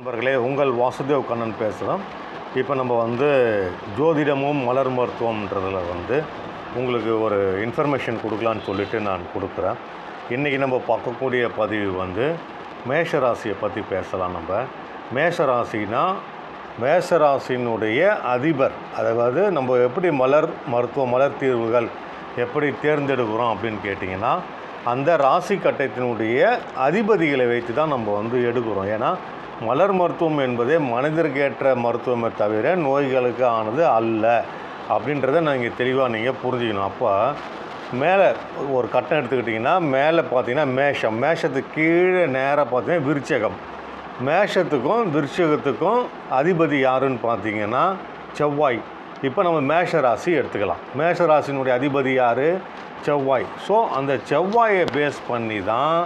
நண்பர்களே உங்கள் வாசுதேவ் கண்ணன் பேசுகிறோம் இப்போ நம்ம வந்து ஜோதிடமும் மலர் மருத்துவம்ன்றதில் வந்து உங்களுக்கு ஒரு இன்ஃபர்மேஷன் கொடுக்கலான்னு சொல்லிட்டு நான் கொடுக்குறேன். இன்றைக்கி நம்ம பார்க்கக்கூடிய பதிவு வந்து மேஷராசியை பற்றி பேசலாம் நம்ம. மேஷராசினா மேஷராசினுடைய அதிபர் அதாவது நம்ம எப்படி மலர் மருத்துவ மலர் தீர்வுகள் எப்படி தேர்ந்தெடுக்கிறோம் அப்படின்னு கேட்டிங்கன்னா அந்த ராசி கட்டத்தினுடைய அதிபதிகளை வைத்து தான் நம்ம வந்து எடுக்கிறோம். ஏன்னா மலர் மருத்துவம் என்பதே மனிதருக்கேற்ற மருத்துவமே தவிர நோய்களுக்கு ஆனது அல்ல அப்படின்றத நீங்கள் தெளிவாக நீங்கள் புரிஞ்சுக்கணும். அப்போ மேலே ஒரு கட்டம் எடுத்துக்கிட்டிங்கன்னா மேலே பார்த்தீங்கன்னா மேஷம். மேஷத்துக்கு கீழே நேராக பார்த்தீங்கன்னா விருச்சகம். மேஷத்துக்கும் விருச்சகத்துக்கும் அதிபதி யாருன்னு பார்த்தீங்கன்னா செவ்வாய். இப்போ நம்ம மேஷ ராசி எடுத்துக்கலாம். மேஷ ராசியினுடைய அதிபதி யார்? செவ்வாய். ஸோ அந்த செவ்வாயை பேஸ் பண்ணி தான்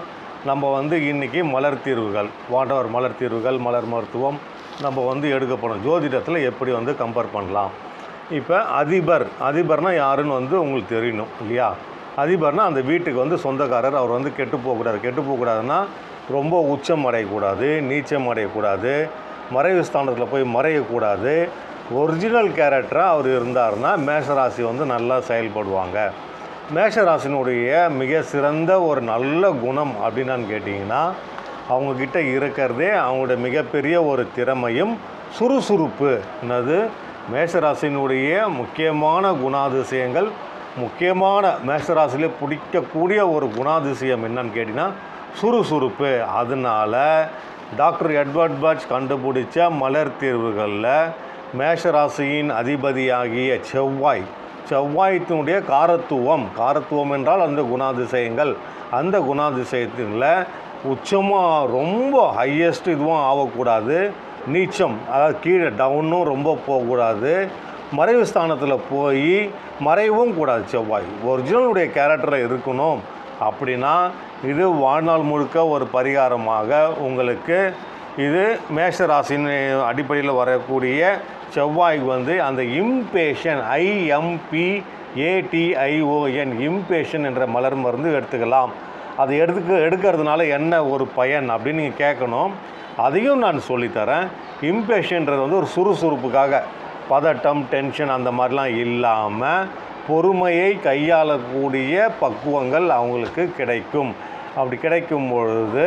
நம்ம வந்து இன்றைக்கி மலர் தீர்வுகள் வாண்டவர் மலர் தீர்வுகள் மலர் மருத்துவம் நம்ம வந்து எடுக்கப்படும் ஜோதிடத்தில் எப்படி வந்து கம்பேர் பண்ணலாம்? இப்போ அதிபர் அதிபர்னால் யாருன்னு வந்து உங்களுக்கு தெரியணும் இல்லையா? அதிபர்னால் அந்த வீட்டுக்கு வந்து சொந்தக்காரர் அவர் வந்து கெட்டு போகக்கூடாது. கெட்டு போகக்கூடாதுன்னா ரொம்ப உச்சம் அடையக்கூடாது நீச்சம் அடையக்கூடாது மறைவு ஸ்தானத்தில் போய் மறையக்கூடாது. ஒரிஜினல் கேரக்டராக அவர் இருந்தாருன்னா மேஷராசி வந்து நல்லா செயல்படுவாங்க. மேஷராசினுடைய மிக சிறந்த ஒரு நல்ல குணம் அப்படின்னு கேட்டிங்கன்னா அவங்கக்கிட்ட இருக்கிறதே அவங்களுடைய மிகப்பெரிய ஒரு திறமையும் சுறுசுறுப்பு என்னது மேஷராசினுடைய முக்கியமான குணாதிசயங்கள் முக்கியமான மேஷராசியிலே பிடிக்கக்கூடிய ஒரு குணாதிசயம் என்னன்னு கேட்டிங்கன்னா சுறுசுறுப்பு. அதனால் டாக்டர் எட்வர்ட் பட்ச் கண்டுபிடிச்ச மலர் தீர்வுகளில் மேஷராசியின் அதிபதியாகிய செவ்வாய் செவ்வாயத்தினுடைய காரத்துவம். காரத்துவம் என்றால் அந்த குணாதிசயங்கள். அந்த குணாதிசயத்தில் உச்சமாக ரொம்ப ஹையஸ்ட் இதுவும் ஆகக்கூடாது நீச்சம் அதாவது கீழே டவுனும் ரொம்ப போகக்கூடாது. மறைவு ஸ்தானத்தில் போய் மறைவும் கூடாது செவ்வாய். ஒரிஜினலுடைய கேரக்டரில் இருக்கணும். அப்படின்னா இது வாழ்நாள் முழுக்க ஒரு பரிகாரமாக உங்களுக்கு இது மேஷராசின் அடிப்படையில் வரக்கூடிய செவ்வாய்க்கு வந்து அந்த இம்பேஷன் ஐஎம்பி ஏடிஐஓஎன் இம்பேஷன் என்ற மலர் மருந்து எடுத்துக்கலாம். அது எடுத்துக்க எடுக்கிறதுனால என்ன ஒரு பயன் அப்படின்னு நீங்கள் கேட்கணும். அதையும் நான் சொல்லித்தரேன். இம்பேஷன்றது வந்து ஒரு சுறுசுறுப்புக்காக பதட்டம் டென்ஷன் அந்த மாதிரிலாம் இல்லாமல் பொறுமையை கையாளக்கூடிய பக்குவங்கள் அவங்களுக்கு கிடைக்கும். அப்படி கிடைக்கும் பொழுது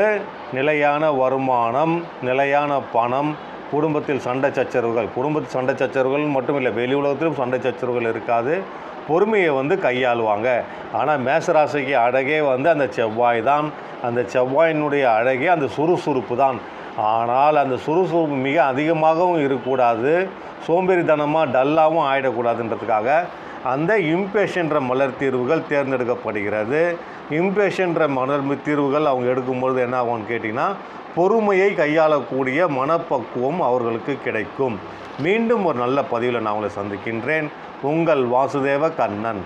நிலையான வருமானம் நிலையான பணம் குடும்பத்தில் சண்டை சச்சரவுகள். குடும்பத்தில் சண்டை சச்சரவுகள் மட்டும் இல்லை வெளி உலகத்திலும் சண்டை சச்சரவுகள் இருக்காது. பொறுமையை வந்து கையாளுவாங்க. ஆனால் மேசராசிக்கு அழகே வந்து அந்த செவ்வாய் தான். அந்த செவ்வாயினுடைய அழகே அந்த சுறுசுறுப்பு தான். ஆனால் அந்த சுறுசுறுப்பு மிக அதிகமாகவும் இருக்கக்கூடாது. சோம்பேறித்தனமாக டல்லாகவும் ஆகிடக்கூடாதுன்றதுக்காக அந்த இம்பேஷன்ற மலர் தீர்வுகள் தேர்ந்தெடுக்கப்படுகிறது. இம்பேஷன்ற மலர் தீர்வுகள் அவங்க எடுக்கும்பொழுது என்ன ஆகும்னு கேட்டிங்கன்னா பொறுமையை கையாளக்கூடிய மனப்பக்குவம் அவர்களுக்கு கிடைக்கும். மீண்டும் ஒரு நல்ல பதிவில் நான் உங்களை சந்திக்கின்றேன். உங்கள் வாசுதேவ கண்ணன்.